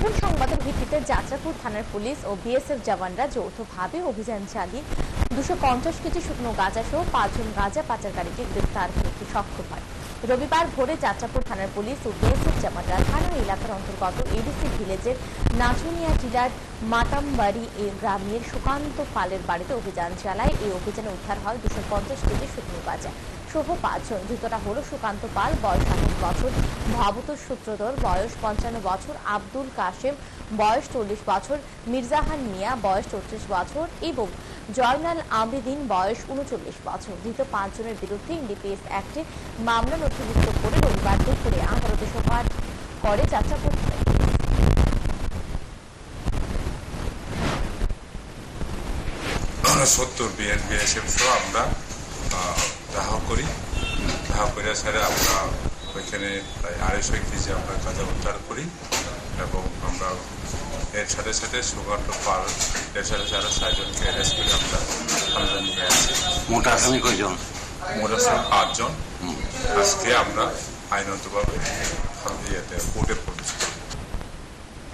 গোপন সংবাদের ভিত্তিতে যাত্রাপুর থানার পুলিশ ও বিএসএফ জওয়ানরা যৌথভাবে অভিযান চালিয়ে দুশো পঞ্চাশ কেজি শুকনো গাঁজা সহ পাঁচজন গাঁজা পাচারকারীকে গ্রেপ্তার করতে সক্ষম হয়। রবিবার ভোরে যাত্রাপুর থানার পুলিশ ও বিএসএফ জওয়ানরা থানা এলাকার অন্তর্গত এডিসি ভিলেজের নাচুনিয়া টিলার মাতামবাড়ি এ গ্রামের সুকান্ত পালের বাড়িতে অভিযান চালায়। এই অভিযানে উদ্ধার হয় দুশো পঞ্চাশ কেজি শুকনো গাঁজা। সহ পাঁচজন ধৃতরা হল সুকান্ত পাল, বয়স আঠাশ বছর, ভবত সূত্রধর, বয়স পঞ্চান্ন বছর, আব্দুল কাশেম, বয়স চল্লিশ বছর, মির্জাহান মিয়া, বয়স চৌত্রিশ বছর এবং জয়নাল আবেদিন, বয়স উনচল্লিশ বছর ধৃত পাঁচজনের বিরুদ্ধে ইন্ডিপিএস অ্যাক্টে মামলা নথিভুক্ত করে রবিবার দুপুরে আদালতে সোপার করে থানার পুলিশ। সত্তর বিএনপি সহ আমরা করি। দাহ করে স্যারে আমরা ওইখানে প্রায় আড়াইশো কেজি আমরা গাঁজা উদ্ধার করি এবং আমরা এর সাথে সাথে সুগার সুগন্ধ পাল এর সাথে সাথে ছয়জনকে অ্যারেস্ট করে আমরা নিয়ে আসি। মোটা আসামি কয়জন? মোট আছে পাঁচজন। আজকে আমরা আইনতভাবে কোর্টে প্রবেশ করি।